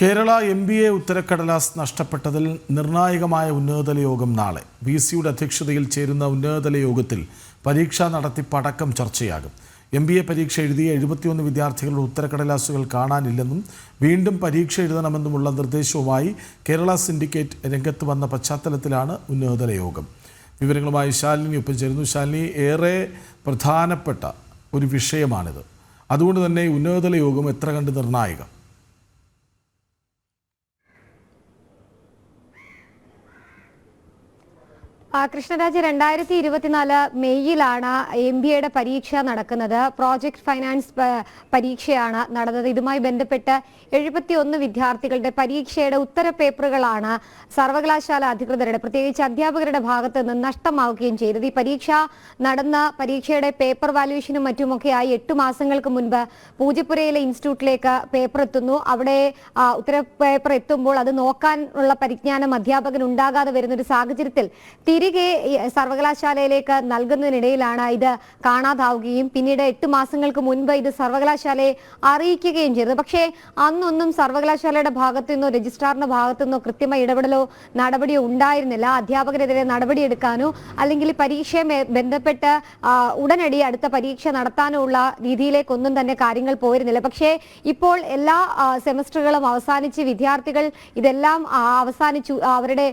Kerala M B A ഉത്തരക്കടലാസ് നഷ്ടപ്പെട്ടതിൽ നിർണായകമായ ഉന്നതതല യോഗം നാളെ. വി സിയുടെ അധ്യക്ഷതയിൽ ചേരുന്ന ഉന്നതതല യോഗത്തിൽ പരീക്ഷാ നടത്തിപ്പടക്കം ചർച്ചയാകും. എം ബി എ പരീക്ഷ എഴുതിയ എഴുപത്തിയൊന്ന് വിദ്യാർത്ഥികളുടെ ഉത്തരക്കടലാസുകൾ കാണാനില്ലെന്നും വീണ്ടും പരീക്ഷ എഴുതണമെന്നുമുള്ള നിർദ്ദേശവുമായി കേരള സിൻഡിക്കേറ്റ് രംഗത്ത് വന്ന പശ്ചാത്തലത്തിലാണ് ഉന്നതതല യോഗം. വിവരങ്ങളുമായി ശാലിനി ഒപ്പം ചേരുന്നു. ശാലിനി ഏറെ പ്രധാനപ്പെട്ട ഒരു വിഷയമാണിത്. അതുകൊണ്ട് തന്നെ ഉന്നതതല യോഗം എത്ര കണ്ട് നിർണായകം? കൃഷ്ണരാജ് രണ്ടായിരത്തി ഇരുപത്തിനാല് മെയ്യിലാണ് എം ബി എയുടെ പരീക്ഷ നടക്കുന്നത്. പ്രോജക്ട് ഫൈനാൻസ് പരീക്ഷയാണ് നടന്നത്. ഇതുമായി ബന്ധപ്പെട്ട് എഴുപത്തി ഒന്ന് വിദ്യാർത്ഥികളുടെ പരീക്ഷയുടെ ഉത്തര പേപ്പറുകളാണ് സർവകലാശാല അധികൃതരുടെ പ്രത്യേകിച്ച് അധ്യാപകരുടെ ഭാഗത്ത് നിന്ന് നഷ്ടമാവുകയും ചെയ്തത്. ഈ പരീക്ഷ നടന്ന പരീക്ഷയുടെ പേപ്പർ വാല്യുവേഷനും മറ്റുമൊക്കെയായി എട്ട് മാസങ്ങൾക്ക് മുൻപ് പൂജപ്പുരയിലെ ഇൻസ്റ്റിറ്റ്യൂട്ടിലേക്ക് പേപ്പർ എത്തുന്നു. അവിടെ ഉത്തര പേപ്പർ എത്തുമ്പോൾ അത് നോക്കാനുള്ള പരിജ്ഞാനം അധ്യാപകൻ ഉണ്ടാകാതെ വരുന്ന ഒരു സാഹചര്യത്തിൽ തിരികെ സർവകലാശാലയിലേക്ക് നൽകുന്നതിനിടയിലാണ് ഇത് കാണാതാവുകയും പിന്നീട് എട്ട് മാസങ്ങൾക്ക് മുൻപ് ഇത് സർവകലാശാലയെ അറിയിക്കുകയും ചെയ്തത്. പക്ഷേ അന്നൊന്നും സർവകലാശാലയുടെ ഭാഗത്തു നിന്നോ രജിസ്ട്രാറിന്റെ ഭാഗത്തു നിന്നോ കൃത്യമായ ഇടപെടലോ നടപടിയോ ഉണ്ടായിരുന്നില്ല. അധ്യാപകരെതിരെ നടപടിയെടുക്കാനോ അല്ലെങ്കിൽ പരീക്ഷയെ ബന്ധപ്പെട്ട് ഉടനടി അടുത്ത പരീക്ഷ നടത്താനോ ഉള്ള രീതിയിലേക്കൊന്നും തന്നെ കാര്യങ്ങൾ പോയിരുന്നില്ല. പക്ഷേ ഇപ്പോൾ എല്ലാ സെമസ്റ്ററുകളും അവസാനിച്ച് വിദ്യാർത്ഥികൾ ഇതെല്ലാം അവസാനിച്ചു അവരുടെ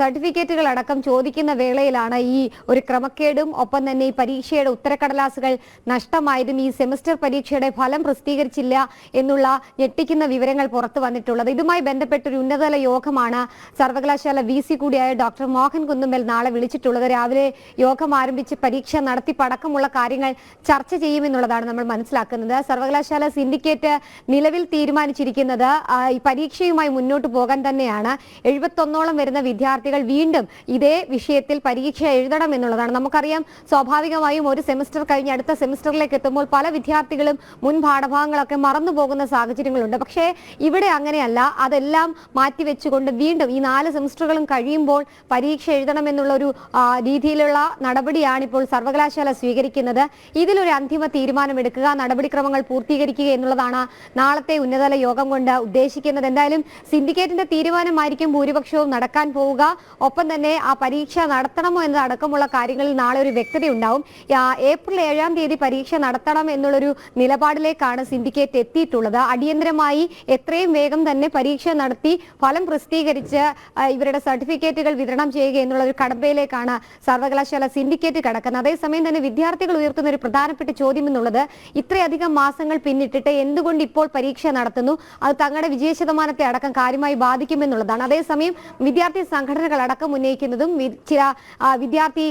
സർട്ടിഫിക്കറ്റുകൾ അടക്കം ചോദിക്കുന്ന വേളയിലാണ് ഈ ഒരു ക്രമക്കേടും ഒപ്പം തന്നെ ഈ പരീക്ഷയുടെ ഉത്തരക്കടലാസുകൾ നഷ്ടമായതും ഈ സെമിസ്റ്റർ പരീക്ഷയുടെ ഫലം പ്രസിദ്ധീകരിച്ചില്ല എന്നുള്ള ഞെട്ടിക്കുന്ന വിവരങ്ങൾ പുറത്തു വന്നിട്ടുള്ളത്. ഇതുമായി ബന്ധപ്പെട്ട ഒരു ഉന്നതതല യോഗമാണ് സർവകലാശാല വി സി കൂടിയായ ഡോക്ടർ മോഹൻ കുന്നുമ്മൽ നാളെ വിളിച്ചിട്ടുള്ളത്. രാവിലെ യോഗം ആരംഭിച്ച് പരീക്ഷ നടത്തിപ്പടക്കമുള്ള കാര്യങ്ങൾ ചർച്ച ചെയ്യുമെന്നുള്ളതാണ് നമ്മൾ മനസ്സിലാക്കുന്നത്. സർവകലാശാല സിൻഡിക്കേറ്റ് നിലവിൽ തീരുമാനിച്ചിരിക്കുന്നത് ഈ പരീക്ഷയുമായി മുന്നോട്ട് പോകാൻ തന്നെയാണ്. എഴുപത്തൊന്നോളം വരുന്ന വിദ്യാർത്ഥികൾ വീണ്ടും ഇതേ വിഷയത്തിൽ പരീക്ഷ എഴുതണം എന്നുള്ളതാണ്. നമുക്കറിയാം സ്വാഭാവികമായും ഒരു സെമിസ്റ്റർ കഴിഞ്ഞ് അടുത്ത സെമിസ്റ്ററിലേക്ക് എത്തുമ്പോൾ പല വിദ്യാർത്ഥികളും മുൻ പാഠഭാഗങ്ങളൊക്കെ മറന്നു പോകുന്ന സാഹചര്യങ്ങളുണ്ട്. പക്ഷേ ഇവിടെ അങ്ങനെയല്ല. അതെല്ലാം മാറ്റിവെച്ചുകൊണ്ട് വീണ്ടും ഈ നാല് സെമിസ്റ്ററുകളും കഴിയുമ്പോൾ പരീക്ഷ എഴുതണം എന്നുള്ള ഒരു രീതിയിലുള്ള നടപടിയാണ് ഇപ്പോൾ സർവകലാശാല സ്വീകരിക്കുന്നത്. ഇതിലൊരു അന്തിമ തീരുമാനമെടുക്കുക നടപടിക്രമങ്ങൾ പൂർത്തീകരിക്കുക എന്നുള്ളതാണ് നാളത്തെ ഉന്നതതല യോഗം കൊണ്ട് ഉദ്ദേശിക്കുന്നത്. എന്തായാലും സിൻഡിക്കേറ്റിന്റെ തീരുമാനമായിരിക്കും ഭൂരിപക്ഷവും നടക്കാൻ പോവുക. ഒപ്പം തന്നെ ആ പരീക്ഷ നടത്തണമോ എന്നതടക്കമുള്ള കാര്യങ്ങളിൽ നാളെ ഒരു വ്യക്തത ഉണ്ടാവും. ഏപ്രിൽ ഏഴാം തീയതി പരീക്ഷ നടത്തണം എന്നുള്ളൊരു നിലപാടിലേക്കാണ് സിൻഡിക്കേറ്റ് എത്തിയിട്ടുള്ളത്. അടിയന്തരമായി എത്രയും വേഗം തന്നെ പരീക്ഷ നടത്തി ഫലം പ്രസിദ്ധീകരിച്ച് ഇവരുടെ സർട്ടിഫിക്കറ്റുകൾ വിതരണം ചെയ്യുക എന്നുള്ള ഒരു കടമ്പയിലേക്കാണ് സർവകലാശാല സിൻഡിക്കേറ്റ് കടക്കുന്നത്. അതേസമയം തന്നെ വിദ്യാർത്ഥികൾ ഉയർത്തുന്ന ഒരു പ്രധാനപ്പെട്ട ചോദ്യം എന്നുള്ളത് ഇത്രയധികം മാസങ്ങൾ പിന്നിട്ടിട്ട് എന്തുകൊണ്ട് ഇപ്പോൾ പരീക്ഷ നടത്തുന്നു? അത് തങ്ങളുടെ വിജയ ശതമാനത്തെ അടക്കം കാര്യമായി ബാധിക്കുമെന്നുള്ളതാണ്. അതേസമയം വിദ്യാർത്ഥി സംഘടനകൾ അടക്കം ഉന്നയിക്കുന്നതും വി- ചില വിദ്യാർത്ഥി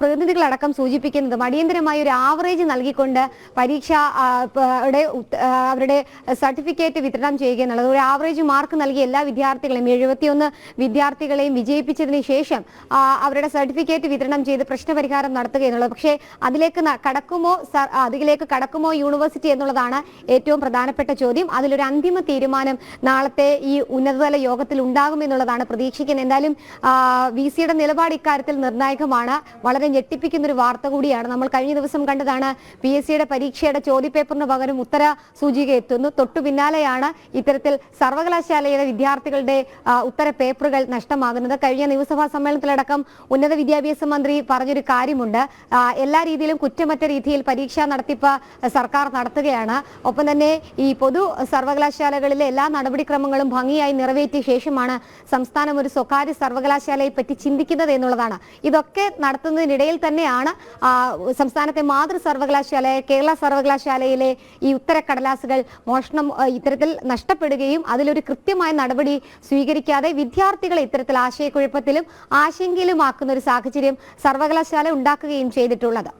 പ്രതിനിധികളടക്കം സൂചിപ്പിക്കുന്നതും അടിയന്തരമായ ഒരു ആവറേജ് നൽകിക്കൊണ്ട് പരീക്ഷ അവരുടെ സർട്ടിഫിക്കറ്റ് വിതരണം ചെയ്യുക എന്നുള്ളത് ഒരു ആവറേജ് മാർക്ക് നൽകിയ എല്ലാ വിദ്യാർത്ഥികളെയും എഴുപത്തിയൊന്ന് വിദ്യാർത്ഥികളെയും വിജയിപ്പിച്ചതിന് ശേഷം അവരുടെ സർട്ടിഫിക്കറ്റ് വിതരണം ചെയ്ത് പ്രശ്നപരിഹാരം നടത്തുക എന്നുള്ളത്. പക്ഷേ അതിലേക്ക് കടക്കുമോ അതിലേക്ക് കടക്കുമോ യൂണിവേഴ്സിറ്റി എന്നുള്ളതാണ് ഏറ്റവും പ്രധാനപ്പെട്ട ചോദ്യം. അതിലൊരു അന്തിമ തീരുമാനം നാളത്തെ ഈ ഉന്നതതല യോഗത്തിൽ ഉണ്ടാകുമെന്നുള്ളതാണ് പ്രതീക്ഷിക്കുന്നത്. എന്തായാലും വി സിയുടെ നിലപാട് ഇക്കാര്യത്തിൽ നിർണായകമാണ്. വളരെ ഞെട്ടിപ്പിക്കുന്ന ഒരു വാർത്ത കൂടിയാണ്. നമ്മൾ കഴിഞ്ഞ ദിവസം കണ്ടതാണ് പി എസ് സിയുടെ പരീക്ഷയുടെ ചോദ്യപേപ്പറിന് പകരം ഉത്തര സൂചിക എത്തുന്നു. തൊട്ടു പിന്നാലെയാണ് ഇത്തരത്തിൽ സർവകലാശാലയിലെ വിദ്യാർത്ഥികളുടെ ഉത്തര പേപ്പറുകൾ നഷ്ടമാകുന്നത്. കഴിഞ്ഞ നിയമസഭാ സമ്മേളനത്തിലടക്കം ഉന്നത വിദ്യാഭ്യാസ മന്ത്രി പറഞ്ഞൊരു കാര്യമുണ്ട്. എല്ലാ രീതിയിലും കുറ്റമറ്റ രീതിയിൽ പരീക്ഷാ നടത്തിപ്പ് സർക്കാർ നടത്തുകയാണ്. ഒപ്പം തന്നെ ഈ പൊതു സർവകലാശാലകളിലെ എല്ലാ നടപടിക്രമങ്ങളും ഭംഗിയായി നിറവേറ്റിയ ശേഷമാണ് സംസ്ഥാനം ഒരു സ്വകാര്യ സർവകലാശാലയെ പറ്റി ചിന്തിക്കുന്നത് എന്നുള്ളതാണ്. ഇതൊക്കെ നടത്തുന്നതിനിടയിൽ തന്നെയാണ് സംസ്ഥാനത്തെ മാതൃ സർവകലാശാല കേരള സർവകലാശാലയിലെ ഈ ഉത്തരക്കടലാസുകൾ മോഷണം ഇത്തരത്തിൽ നഷ്ടപ്പെടുകയും അതിലൊരു കൃത്യമായ നടപടി സ്വീകരിക്കാതെ വിദ്യാർത്ഥികളെ ഇത്തരത്തിൽ ആശയക്കുഴപ്പത്തിലും ആശങ്കയിലുമാക്കുന്ന ഒരു സാഹചര്യം സർവകലാശാല ഉണ്ടാക്കുകയും ചെയ്തിട്ടുള്ളത്.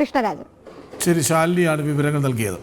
കൃഷ്ണരാജൻ. ശരി ശാലിനിയാണ് വിവരങ്ങൾ നൽകിയത്.